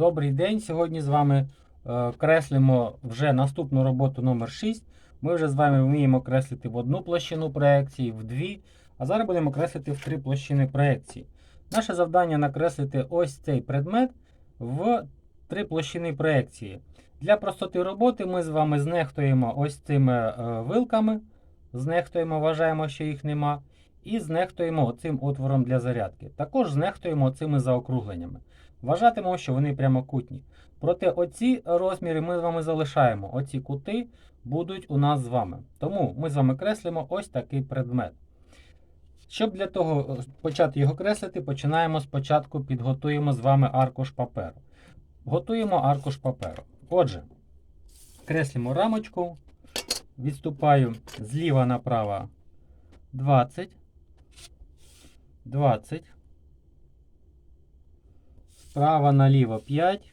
Добрий день. Сьогодні з вами е, креслимо вже наступну роботу номер 6. Ми вже з вами вміємо креслити в одну площину проекції, в дві, а зараз будемо креслити в три площини проекції. Наше завдання накреслити ось цей предмет в три площини проекції. Для простоти роботи ми з вами знехтуємо ось цими е, вилками, знехтуємо, вважаємо, що їх нема. І знехтуємо цим отвором для зарядки. Також знехтуємо цими заокругленнями. Вважатимемо, що вони прямокутні. Проте оці розміри ми з вами залишаємо. Оці кути будуть у нас з вами. Тому ми з вами креслимо ось такий предмет. Щоб для того е, почати його креслити, починаємо спочатку підготуємо з вами аркуш паперу. Готуємо аркуш паперу. Отже, креслимо рамочку, відступаю зліва направо 20. 20. Справа наліво 5.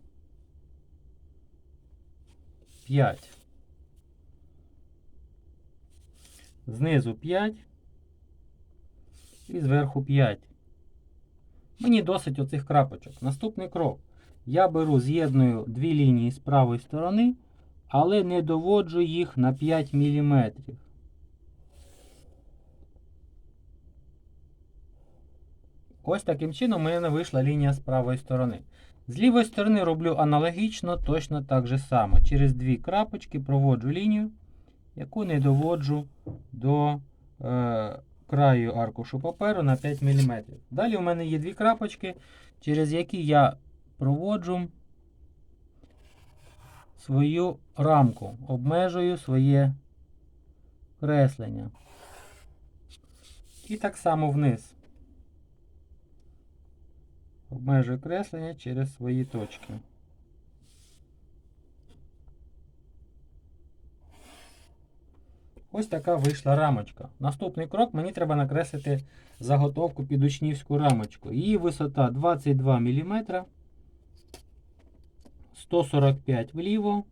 5. Знизу 5. І зверху 5. Мені досить оцих крапочок. Наступний крок. Я беру, з'єдную дві лінії з правої сторони, але не доводжу їх на 5 мм. Ось таким чином у мене вийшла лінія з правої сторони. З лівої сторони роблю аналогічно, точно так же само. Через дві крапочки проводжу лінію, яку не доводжу до е, краю аркушу паперу на 5 мм. Далі у мене є дві крапочки, через які я проводжу свою рамку, обмежую своє креслення. І так само вниз. Обмежую креслення через свої точки. Ось така вийшла рамочка. Наступний крок мені треба накреслити заготовку під учнівську рамочку. Її висота 22 мм, 145 вліво.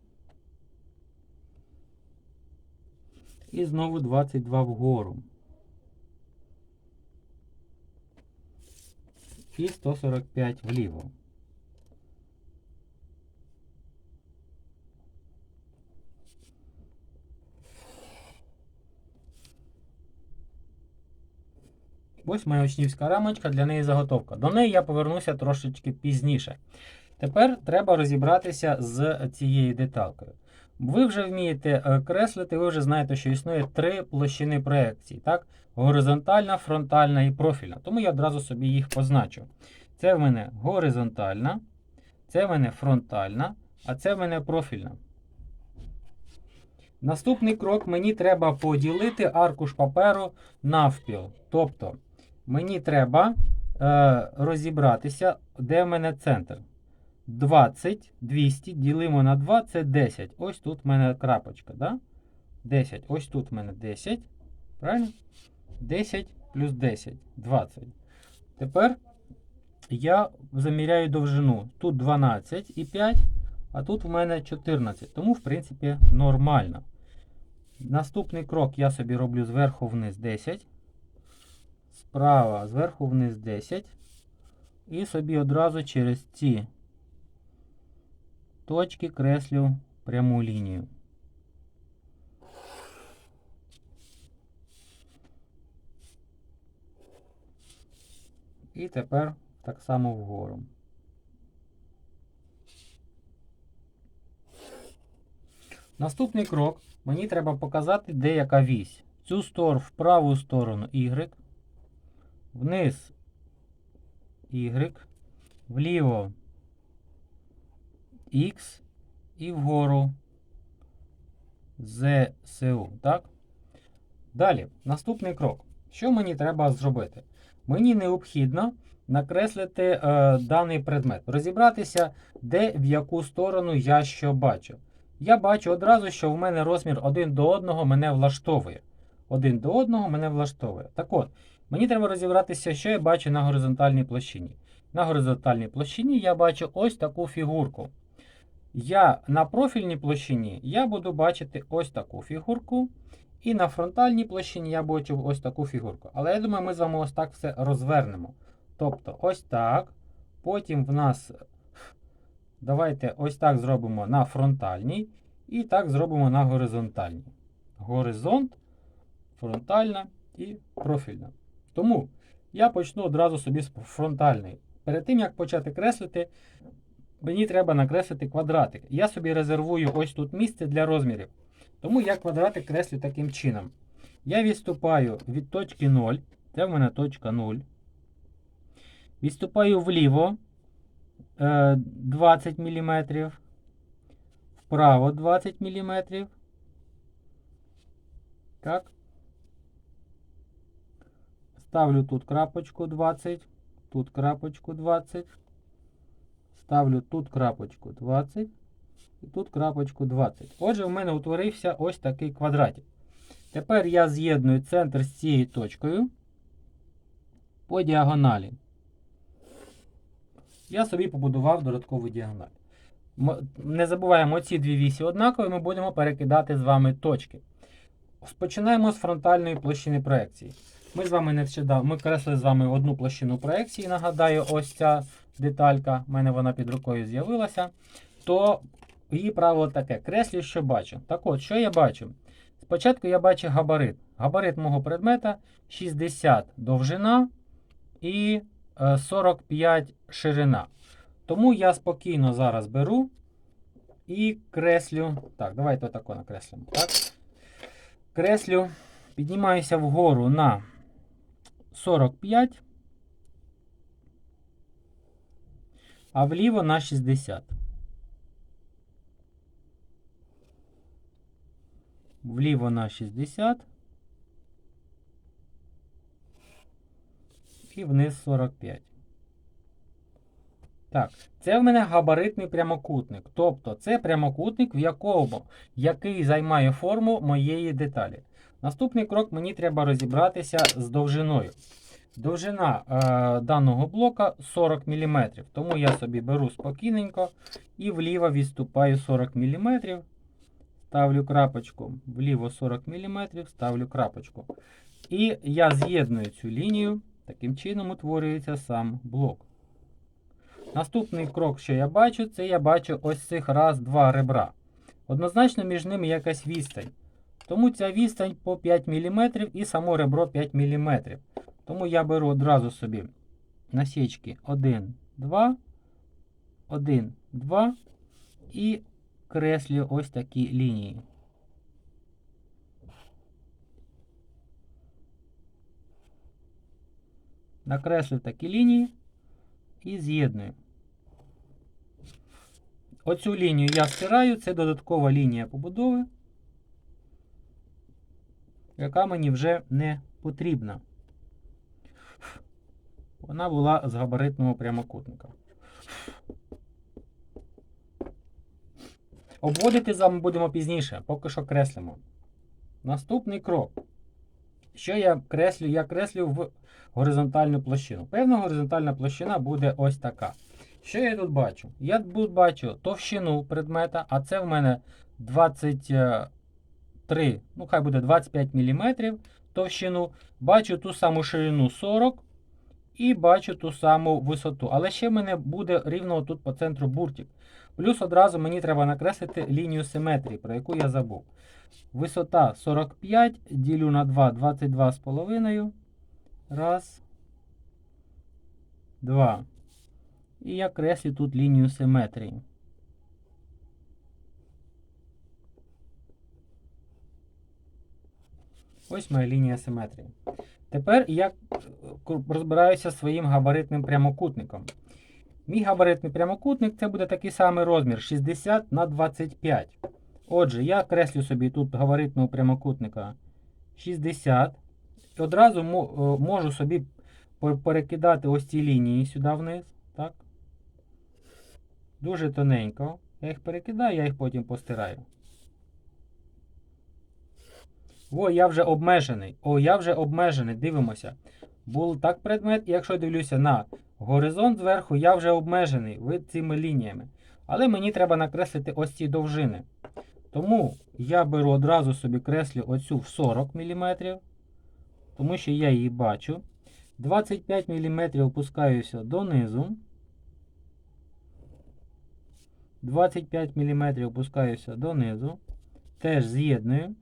І знову 22 вгору. І 145 вліво. Ось моя учнівська рамочка, для неї заготовка. До неї я повернуся трошечки пізніше. Тепер треба розібратися з цією деталкою. Ви вже вмієте е, креслити, ви вже знаєте, що існує три площини проекції. так? Горизонтальна, фронтальна і профільна. Тому я одразу собі їх позначу. Це в мене горизонтальна, це в мене фронтальна, а це в мене профільна. Наступний крок мені треба поділити аркуш паперу навпіл. Тобто, мені треба е, розібратися, де в мене центр. 20, 200 ділимо на 2, це 10. Ось тут в мене крапочка. Да? 10. Ось тут в мене 10. Правильно? 10 плюс 10, 20. Тепер я заміряю довжину. Тут 12 і 5, а тут в мене 14. Тому, в принципі, нормально. Наступний крок я собі роблю зверху вниз 10. Справа зверху вниз 10. І собі одразу через ці точки креслю пряму лінію. І тепер так само вгору. Наступний крок. Мені треба показати, де яка вісь. Цю сторону в праву сторону Y, вниз Y, вліво X і вгору ЗСУ. Так? Далі, наступний крок. Що мені треба зробити? Мені необхідно накреслити е, даний предмет, розібратися, де в яку сторону я що бачу. Я бачу одразу, що в мене розмір один до одного мене влаштовує. Один до одного мене влаштовує. Так от, мені треба розібратися, що я бачу на горизонтальній площині. На горизонтальній площині я бачу ось таку фігурку. Я на профільній площині я буду бачити ось таку фігурку. І на фронтальній площині я бачу ось таку фігурку. Але я думаю, ми з вами ось так все розвернемо. Тобто, ось так. Потім в нас Давайте ось так зробимо на фронтальній і так зробимо на горизонтальній. Горизонт, фронтальна і профільна. Тому я почну одразу собі з фронтальної. Перед тим, як почати креслити, мені треба накреслити квадратик. Я собі резервую ось тут місце для розмірів. Тому я квадратик креслю таким чином. Я відступаю від точки 0. Це в мене точка 0. Відступаю вліво е, 20 мм. Вправо 20 мм. Так. Ставлю тут крапочку 20. Тут крапочку 20. Ставлю тут крапочку 20. І тут крапочку 20. Отже, в мене утворився ось такий квадратик. Тепер я з'єдную центр з цією точкою по діагоналі. Я собі побудував додаткову діагональ. Не забуваємо, ці дві вісі однакові, ми будемо перекидати з вами точки. Починаємо з фронтальної площини проекції. Ми з вами нещодавно ми креслили з вами одну площину проекції. Нагадаю, ось ця деталька, в мене вона під рукою з'явилася. То її правило таке: креслю, що бачу. Так от, що я бачу? Спочатку я бачу габарит. Габарит мого предмета 60 довжина і е, 45 ширина. Тому я спокійно зараз беру і креслю. Так, давайте отако накреслимо. Так. Креслю, піднімаюся вгору на 45, а вліво на 60. Вліво на 60. І вниз 45. Так, це в мене габаритний прямокутник. Тобто це прямокутник, в якому, який займає форму моєї деталі. Наступний крок мені треба розібратися з довжиною. Довжина е, даного блока 40 мм. Тому я собі беру спокійненько і вліво відступаю 40 мм. Ставлю крапочку. Вліво 40 мм, ставлю крапочку. І я з'єдную цю лінію. Таким чином утворюється сам блок. Наступний крок, що я бачу, це я бачу ось цих раз-два ребра. Однозначно між ними якась відстань. Тому ця відстань по 5 мм і само ребро 5 мм. Тому я беру одразу собі насічки 1, 2, 1, 2 і креслю ось такі лінії. Накреслив такі лінії і з'єдную. Оцю лінію я стираю, це додаткова лінія побудови, яка мені вже не потрібна. Вона була з габаритного прямокутника. Обводити з вами будемо пізніше, поки що креслимо. Наступний крок. Що я креслю? Я креслю в горизонтальну площину. Певна горизонтальна площина буде ось така. Що я тут бачу? Я тут бачу товщину предмета, а це в мене 23, ну хай буде 25 мм товщину. Бачу ту саму ширину 40 і бачу ту саму висоту. Але ще в мене буде рівно тут по центру буртик. Плюс одразу мені треба накреслити лінію симетрії, про яку я забув. Висота 45, ділю на 2, 22,5. Раз. Два. І я креслю тут лінію симетрії. Ось моя лінія симетрії. Тепер я розбираюся своїм габаритним прямокутником. Мій габаритний прямокутник це буде такий самий розмір 60 на 25. Отже, я креслю собі тут габаритного прямокутника 60. І одразу можу собі перекидати ось ці лінії сюди вниз. Так? Дуже тоненько. Я їх перекидаю, я їх потім постираю. О, я вже обмежений. О, я вже обмежений. Дивимося. Був так предмет, якщо дивлюся на горизонт зверху, я вже обмежений цими лініями. Але мені треба накреслити ось ці довжини. Тому я беру одразу собі креслю оцю в 40 мм, тому що я її бачу. 25 мм опускаюся донизу. 25 мм опускаюся донизу. Теж з'єдную.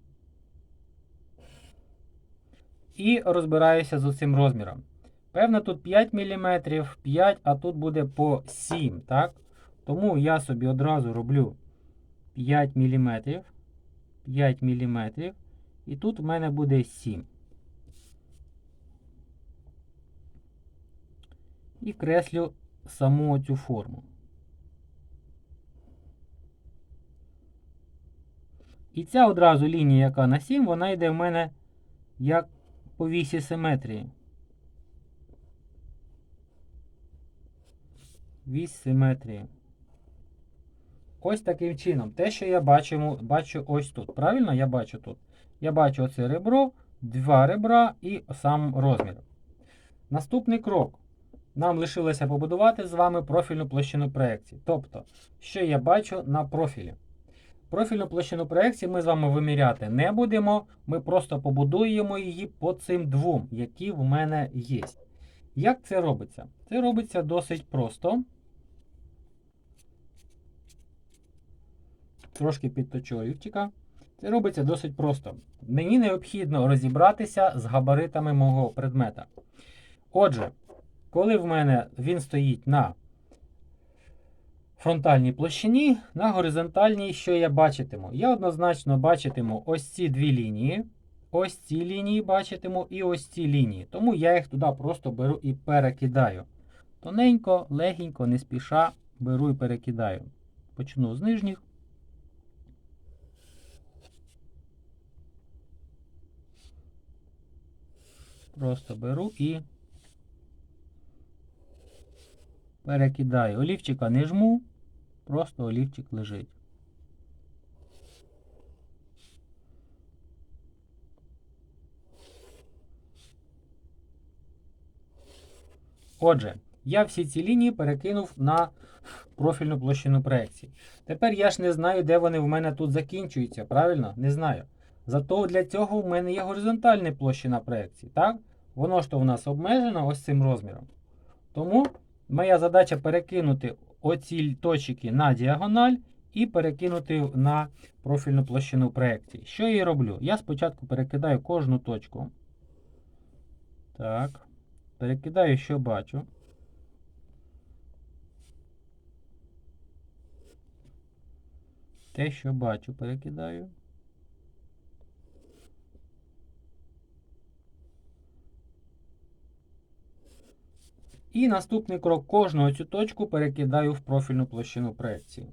І розбираюся з цим розміром. Певно, тут 5 мм, 5, а тут буде по 7, так? Тому я собі одразу роблю 5 мм, 5 мм, і тут в мене буде 7. І креслю саму цю форму. І ця одразу лінія, яка на 7, вона йде в мене як по вісі симетрії. Вісь симетрії. Ось таким чином. Те, що я бачу, бачу ось тут. Правильно я бачу тут? Я бачу оце ребро, два ребра і сам розмір. Наступний крок. Нам лишилося побудувати з вами профільну площину проекції. Тобто, що я бачу на профілі. Профільну площину проекції ми з вами виміряти не будемо. Ми просто побудуємо її по цим двом, які в мене є. Як це робиться? Це робиться досить просто. Трошки підточу олівчика. Це робиться досить просто. Мені необхідно розібратися з габаритами мого предмета. Отже, коли в мене він стоїть на фронтальній площині, на горизонтальній, що я бачитиму? Я однозначно бачитиму ось ці дві лінії. Ось ці лінії бачитиму і ось ці лінії. Тому я їх туди просто беру і перекидаю. Тоненько, легенько, не спіша беру і перекидаю. Почну з нижніх. Просто беру і перекидаю. Олівчика не жму, просто олівчик лежить. Отже, я всі ці лінії перекинув на профільну площину проекції. Тепер я ж не знаю, де вони в мене тут закінчуються, правильно? Не знаю. Зато для цього в мене є горизонтальна площина проекції. так? Воно ж то в нас обмежено ось цим розміром. Тому моя задача перекинути оці точки на діагональ і перекинути на профільну площину проекції. Що я роблю? Я спочатку перекидаю кожну точку. Так. Перекидаю, що бачу. Те, що бачу, перекидаю. І наступний крок кожну цю точку перекидаю в профільну площину проекції.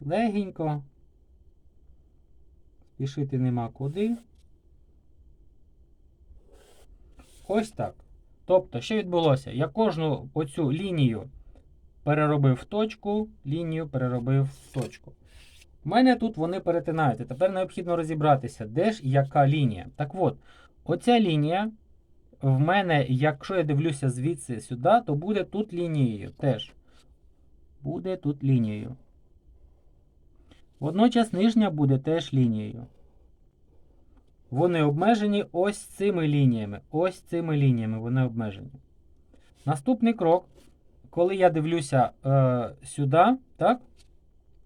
Легенько. Спішити нема куди. Ось так. Тобто, що відбулося? Я кожну оцю лінію переробив точку, лінію переробив точку. У мене тут вони перетинаються. Тепер необхідно розібратися, де ж яка лінія. Так от, оця лінія в мене, якщо я дивлюся звідси сюди, то буде тут лінією теж. Буде тут лінією. Водночас нижня буде теж лінією. Вони обмежені ось цими лініями. Ось цими лініями вони обмежені. Наступний крок, коли я дивлюся е, сюди, так,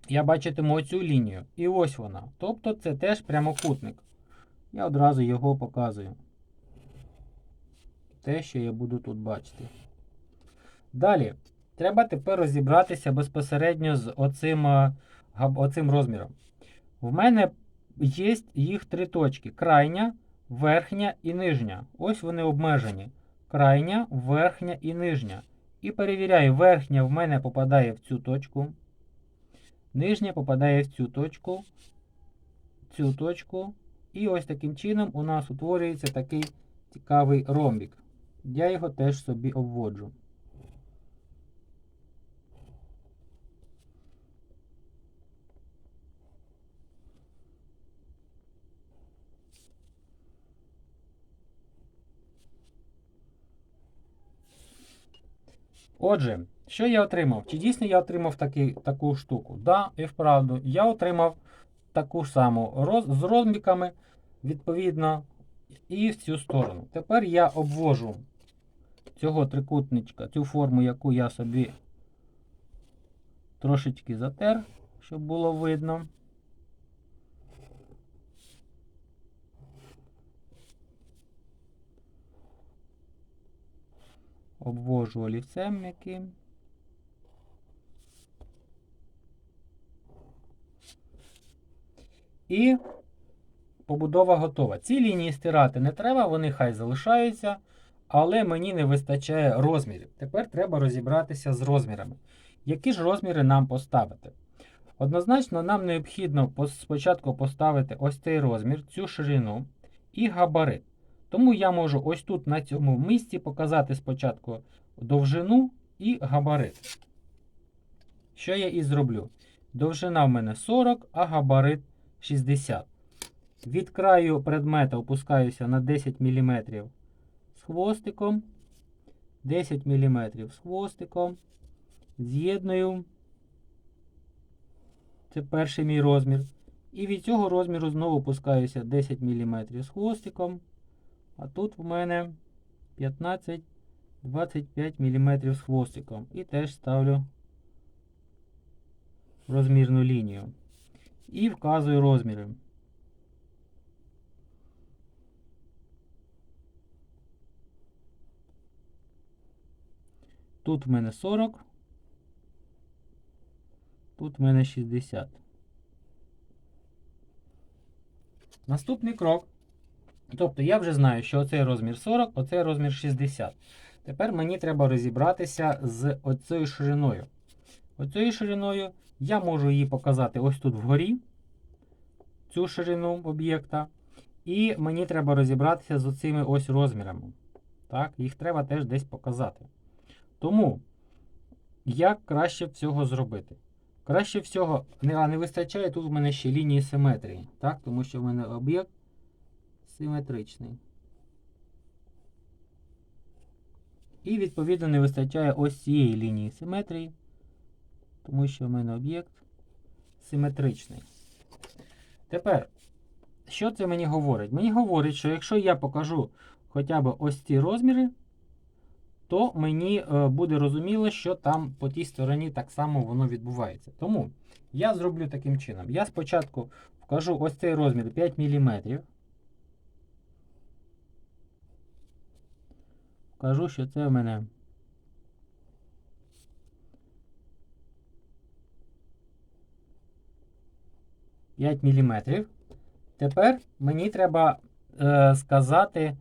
я бачитиму оцю лінію. І ось вона. Тобто це теж прямокутник. Я одразу його показую. Те, що я буду тут бачити. Далі, треба тепер розібратися безпосередньо з оцим, е, оцим розміром. В мене є їх три точки: крайня, верхня і нижня. Ось вони обмежені. Крайня, верхня і нижня. І перевіряю, верхня в мене попадає в цю точку. Нижня попадає в цю точку, цю точку. І ось таким чином у нас утворюється такий цікавий ромбік. Я його теж собі обводжу. Отже, що я отримав? Чи дійсно я отримав таки, таку штуку? Да, і вправду, я отримав таку саму роз, з розміками. відповідно, і в цю сторону. Тепер я обвожу цього трикутничка, цю форму, яку я собі трошечки затер, щоб було видно. Обвожу олівцем м'яким. І побудова готова. Ці лінії стирати не треба, вони хай залишаються, але мені не вистачає розмірів. Тепер треба розібратися з розмірами. Які ж розміри нам поставити? Однозначно, нам необхідно спочатку поставити ось цей розмір, цю ширину і габарит. Тому я можу ось тут на цьому місці показати спочатку довжину і габарит. Що я і зроблю? Довжина в мене 40, а габарит 60. Від краю предмета опускаюся на 10 мм з хвостиком. 10 мм з хвостиком. З'єдную. Це перший мій розмір. І від цього розміру знову опускаюся 10 мм з хвостиком. А тут в мене 15-25 мм з хвостиком. І теж ставлю розмірну лінію. І вказую розміри. Тут в мене 40. Тут в мене 60. Наступний крок. Тобто я вже знаю, що оцей розмір 40, оцей розмір 60. Тепер мені треба розібратися з оцею шириною. Оцею шириною я можу її показати ось тут вгорі, цю ширину об'єкта. І мені треба розібратися з оцими ось розмірами. Так, їх треба теж десь показати. Тому, як краще всього зробити? Краще всього, а не вистачає тут в мене ще лінії симетрії, так? тому що в мене об'єкт симетричний. І, відповідно, не вистачає ось цієї лінії симетрії, тому що в мене об'єкт симетричний. Тепер, що це мені говорить? Мені говорить, що якщо я покажу хоча б ось ці розміри, то мені е, буде розуміло, що там по тій стороні так само воно відбувається. Тому я зроблю таким чином. Я спочатку вкажу ось цей розмір 5 мм. Вкажу, що це в мене П'ять міліметрів. Тепер мені треба е, сказати,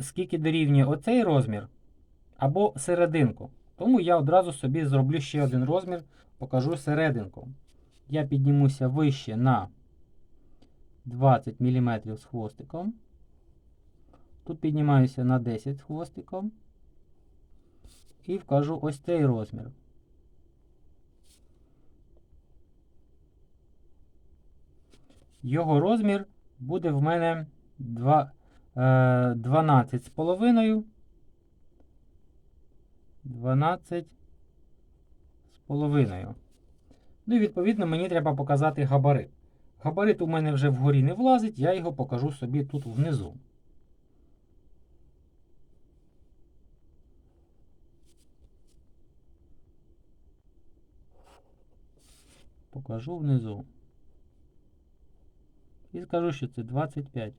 скільки дорівнює оцей розмір або серединку. Тому я одразу собі зроблю ще один розмір, покажу серединку. Я піднімуся вище на 20 мм з хвостиком. Тут піднімаюся на 10 з хвостиком. І вкажу ось цей розмір. Його розмір буде в мене 2, е, 12 з половиною. 12 з половиною. Ну і відповідно мені треба показати габарит. Габарит у мене вже вгорі не влазить, я його покажу собі тут внизу. Покажу внизу. І скажу, що це 25.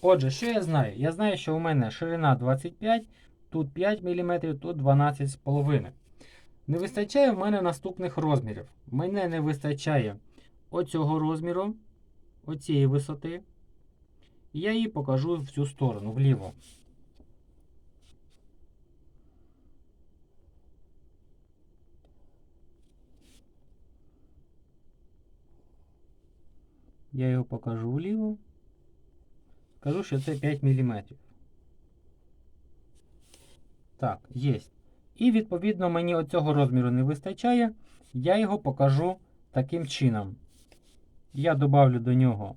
Отже, що я знаю? Я знаю, що у мене ширина 25, тут 5 мм, тут 12,5. Не вистачає в мене наступних розмірів. Мене не вистачає оцього розміру, оцієї висоти. І я її покажу в цю сторону, вліво. Я його покажу вліво. Скажу, що це 5 мм. Так, є. І відповідно мені оцього розміру не вистачає. Я його покажу таким чином. Я добавлю до нього.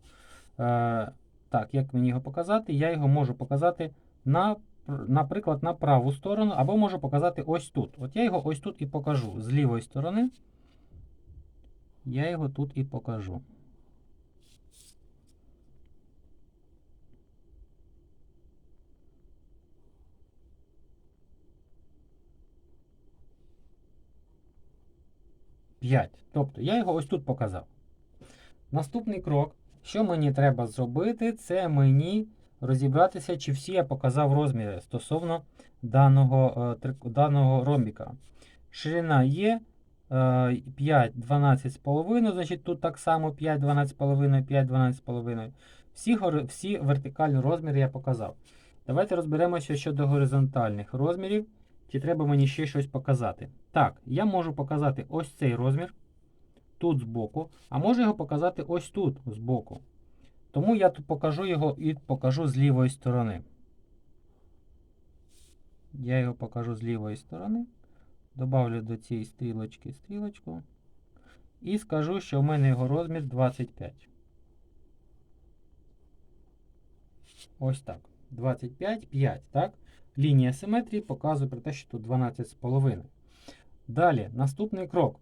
Е, так, як мені його показати? Я його можу показати на, наприклад, на праву сторону, або можу показати ось тут. От я його ось тут і покажу. З лівої сторони. Я його тут і покажу. 5. Тобто я його ось тут показав. Наступний крок, що мені треба зробити, це мені розібратися, чи всі я показав розміри стосовно даного, е, даного ромбіка. Ширина є. 5, 12,5, значить тут так само 5, 12,5, 5, 12,5. Всі, всі вертикальні розміри я показав. Давайте розберемося щодо горизонтальних розмірів. Чи треба мені ще щось показати? Так, я можу показати ось цей розмір тут збоку, а можу його показати ось тут збоку. Тому я тут покажу його і покажу з лівої сторони. Я його покажу з лівої сторони. Добавлю до цієї стрілочки стрілочку. І скажу, що в мене його розмір 25. Ось так. 25, 5, так? Лінія симетрії показує про те, що тут 12,5. Далі, наступний крок.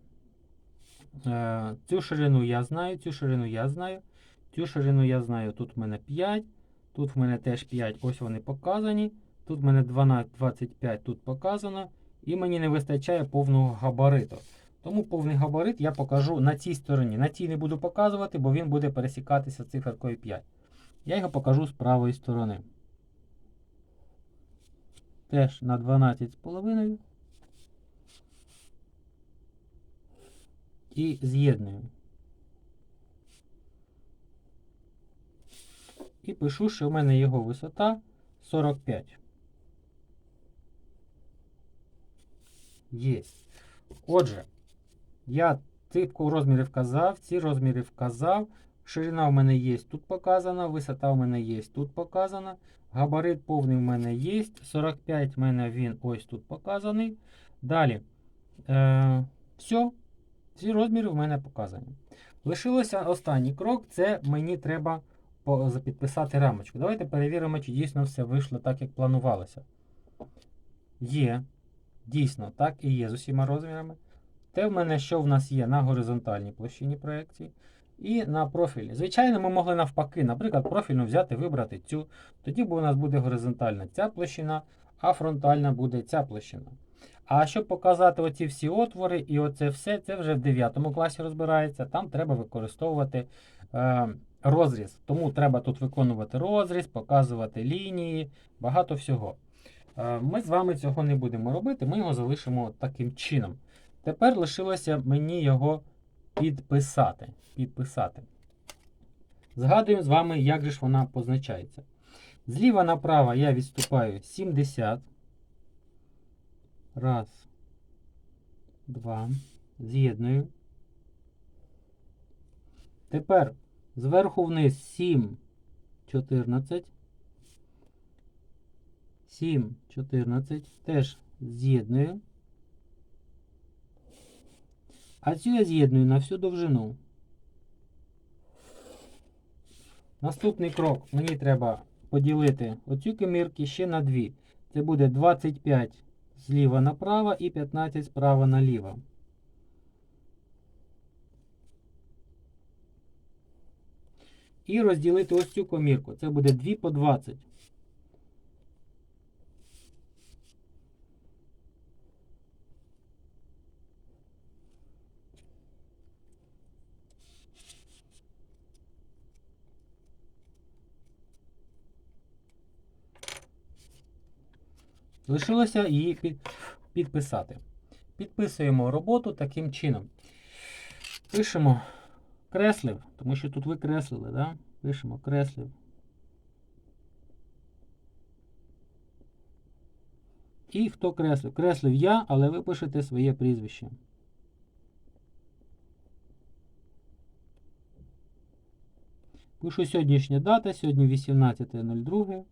Е, Цю ширину я знаю, цю ширину я знаю. Цю ширину я знаю. Тут в мене 5, тут в мене теж 5, ось вони показані. Тут в мене 12, 25 тут показано. І мені не вистачає повного габариту. Тому повний габарит я покажу на цій стороні. На цій не буду показувати, бо він буде пересікатися циферкою 5. Я його покажу з правої сторони. Теж на 12,5. І з'єдную. І пишу, що в мене його висота 45. Є. Отже, я типку розміри вказав, ці розміри вказав. Ширина в мене є тут показана, висота в мене є тут показана. Габарит повний в мене є. 45 в мене він ось тут показаний. Далі. Е, все. Всі розміри в мене показані. Лишилося останній крок це мені треба запідписати рамочку. Давайте перевіримо, чи дійсно все вийшло так, як планувалося. Є. Дійсно, так і є з усіма розмірами. Те в мене, що в нас є на горизонтальній площині проєкції і на профілі. Звичайно, ми могли навпаки, наприклад, профільну взяти, вибрати цю. Тоді у нас буде горизонтальна ця площина, а фронтальна буде ця площина. А щоб показати оці всі отвори і оце все, це вже в 9 класі розбирається. Там треба використовувати е, розріз. Тому треба тут виконувати розріз, показувати лінії, багато всього. Е, Ми з вами цього не будемо робити, ми його залишимо таким чином. Тепер лишилося мені його підписати. підписати. Згадуємо з вами, як же ж вона позначається. Зліва направо я відступаю 70. Раз, два. З'єдную. Тепер зверху вниз 7, 14. 7, 14. Теж з'єдную. А цю я з'єдную на всю довжину. Наступний крок. Мені треба поділити оцю комірки ще на дві. Це буде 25 зліва направо і 15 справа наліво. І розділити ось цю комірку. Це буде 2 по 20. Лишилося її підписати. Підписуємо роботу таким чином. Пишемо креслив, тому що тут ви креслили, да? Пишемо креслив. І хто креслив? Креслив я, але ви пишете своє прізвище. Пишу сьогоднішня дата, сьогодні 18.02.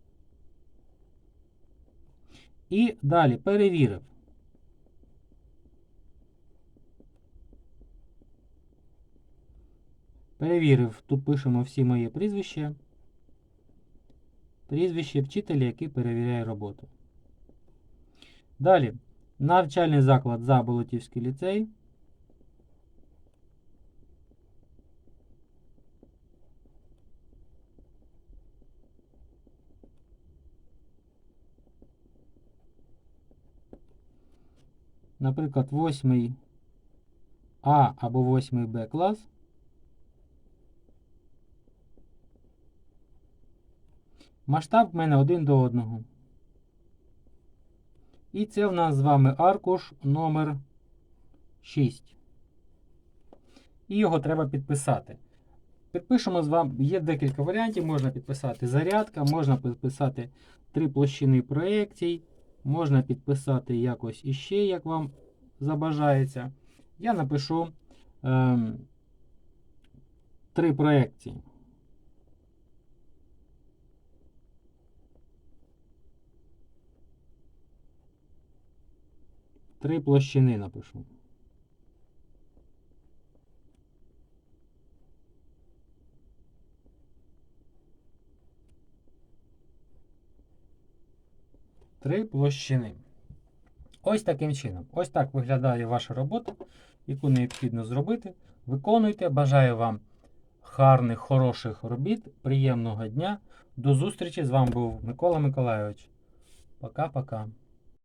І далі перевірив. Перевірив, тут пишемо всі мої прізвища. Прізвище вчителя, який перевіряє роботу. Далі. Навчальний заклад Заболотівський ліцей. Наприклад, восьмий А або 8 Б клас. Масштаб в мене один до одного. І це в нас з вами аркуш номер 6. І його треба підписати. Підпишемо з вами, є декілька варіантів. Можна підписати зарядка, можна підписати три площини проєкцій, можна підписати якось іще, як вам забажається. Я напишу е, три проєкції. Три площини напишу. Три площини. Ось таким чином. Ось так виглядає ваша робота, яку необхідно зробити. Виконуйте. Бажаю вам гарних, хороших робіт, приємного дня. До зустрічі. З вами був Микола Миколайович. Пока-пока.